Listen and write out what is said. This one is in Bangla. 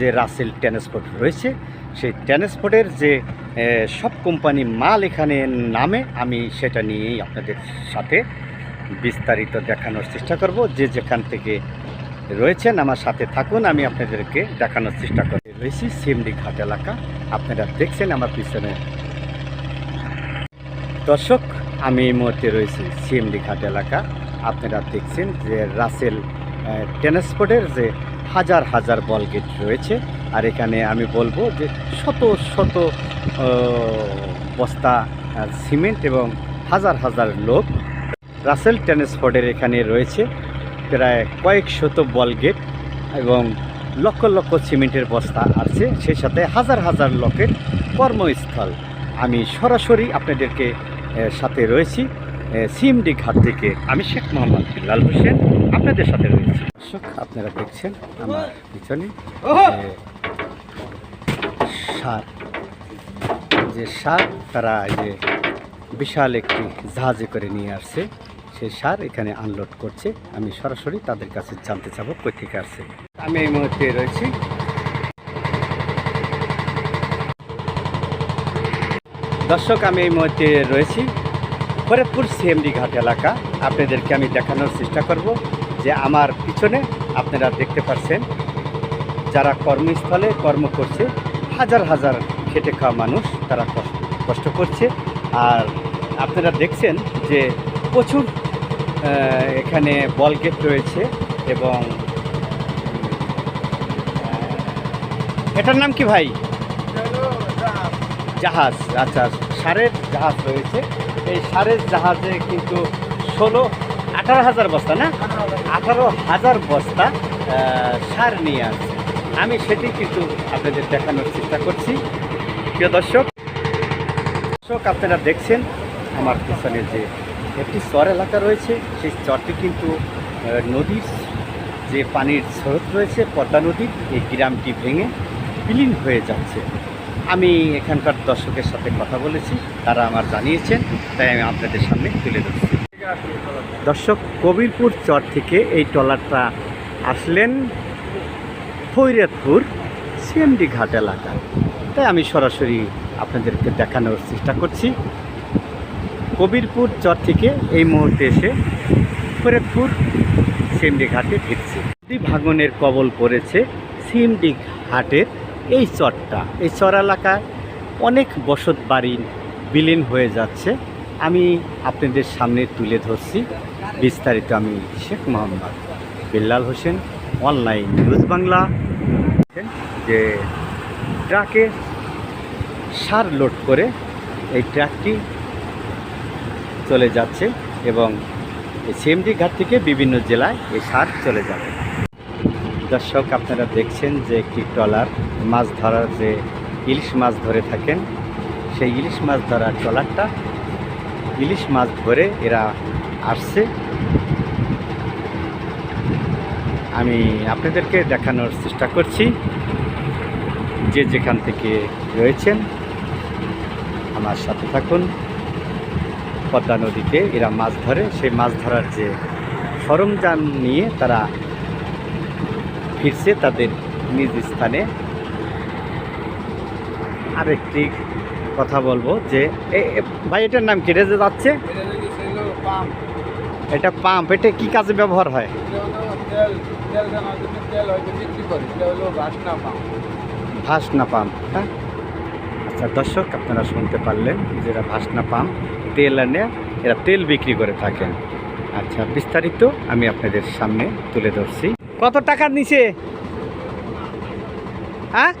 যে রাসেল ট্রান্সপোর্ট রয়েছে, সেই ট্রান্সপোর্টের যে সব কোম্পানি মাল এখানে নামে, আমি সেটা নিয়েই আপনাদের সাথে বিস্তারিত দেখানোর চেষ্টা করব। যে যেখান থেকে রয়েছেন, আমার সাথে থাকুন, আমি আপনাদেরকে দেখানোর চেষ্টা করি রয়েছি সিমডি ঘাট এলাকা। আপনারা দেখছেন আমার পিছনে। দর্শক, আমি এই মুহূর্তে রয়েছি সিএমডি ঘাট এলাকা। আপনারা দেখছেন যে রাসেল ট্রান্সপোর্টের যে হাজার হাজার বল গেট রয়েছে। আর এখানে আমি বলব যে শত শত বস্তা সিমেন্ট এবং হাজার হাজার লোক রাসেল ট্রান্সপোর্টের এখানে রয়েছে। প্রায় কয়েক শত বল গেট এবং লক্ষ লক্ষ সিমেন্টের বস্তা আছে। সেই সাথে হাজার হাজার লোকের কর্মস্থল। আমি সরাসরি আপনাদেরকে সাথে রয়েছি। সিএমডি ঘাট থেকে আমি শেখ মোহাম্মদ বিল্লাল হোসেন আপনাদের সাথে রয়েছি। দর্শক আপনারা দেখছেন আমার পিছনে সার। যে সার তারা এই যে বিশাল একটি জাহাজে করে নিয়ে আসছে সেই সার এখানে আনলোড করছে। আমি সরাসরি তাদের কাছে জানতে চাবো কই থেকে আসছে। আমি এই মুহূর্তে রয়েছি। দর্শক আমি এই মুহূর্তে রয়েছি ফরিদপুর সিএমডি ঘাট এলাকা আপনাদেরকে আমি দেখানোর চেষ্টা করব যে আমার পিছনে আপনারা দেখতে পাচ্ছেন যারা কর্মস্থলে কর্ম করছে হাজার হাজার খেটে খাওয়া মানুষ তারা কষ্ট কষ্ট করছে। আর আপনারা দেখছেন যে প্রচুর এখানে বল গেট রয়েছে এবং এটার নাম কি ভাই? জাহাজ আচ্ছা সারের জাহাজ রয়েছে। এই সারের জাহাজে কিন্তু ষোলো, আঠারো হাজার বস্তা, না? আঠারো হাজার বস্তা সার নিয়ে আসছে আমি সেটি কিন্তু আপনাদের দেখানোর চেষ্টা করছি। প্রিয় দর্শক দর্শক, আপনারা দেখছেন আমার পিছনে যে একটি চর এলাকা রয়েছে, সেই চরটি কিন্তু নদীর যে পানির স্রোত রয়েছে, পদ্মা নদীর, এই গ্রামটি ভেঙে বিলীন হয়ে যাচ্ছে। আমি এখানকার দর্শকের সাথে কথা বলেছি, তারা আমার জানিয়েছেন, তাই আমি আপনাদের সামনে তুলে ধরছি। দর্শক, কবিরপুর চর থেকে এই ট্রলারটা আসলেন ফৈরতপুর, সিএমডি ঘাট এলাকা। তাই আমি সরাসরি আপনাদেরকে দেখানোর চেষ্টা করছি। কবিরপুর চর থেকে এই মুহূর্তে এসে ফরিদপুর সিএমডি ঘাটে ফিরছে। ভাঙনের কবল পড়েছে সিএমডি ঘাটের এই চরটা, এই চর এলাকায় অনেক বসত বাড়ি বিলীন হয়ে যাচ্ছে। আমি আপনাদের সামনে তুলে ধরছি। বিস্তারিত আমি শেখ মোহাম্মদ বিল্লাল হোসেন, অনলাইন নিউজ বাংলা। যে ট্রাকে সার লোড করে এই ট্রাকটি চলে যাচ্ছে এবং সিএমডি ঘাট থেকে বিভিন্ন জেলায় এই সার চলে যাবে। দর্শক, আপনারা দেখছেন যে একটি ট্রলার, মাছ ধরার যে ইলিশ মাছ ধরে থাকেন, সেই ইলিশ মাছ ধরার ট্রলারটা ইলিশ মাছ ধরে এরা আসছে। আমি আপনাদেরকে দেখানোর চেষ্টা করছি যে যেখান থেকে রয়েছেন। আমার সাথে থাকুন। পদ্মা নদীতে এরা মাছ ধরে, সেই মাছ ধরার যে সরঞ্জাম নিয়ে তারা ফিরছে তাদের নিজ স্থানে। আরেকটি কথা বলব যে ভাই, এটার নাম কি? রেজে যাচ্ছে? এটা পাম্প। এটা কি কাজে ব্যবহার হয়? ভাসনা পাম্প হ্যাঁ? আচ্ছা দর্শক, আপনারা শুনতে পারলেন যেটা ভাসনা পাম্প, তেল এনে এরা তেল বিক্রি করে থাকেন। আচ্ছা বিস্তারিত আমি আপনাদের সামনে তুলে ধরছি। কত টাকার নিচে? হ্যাঁ?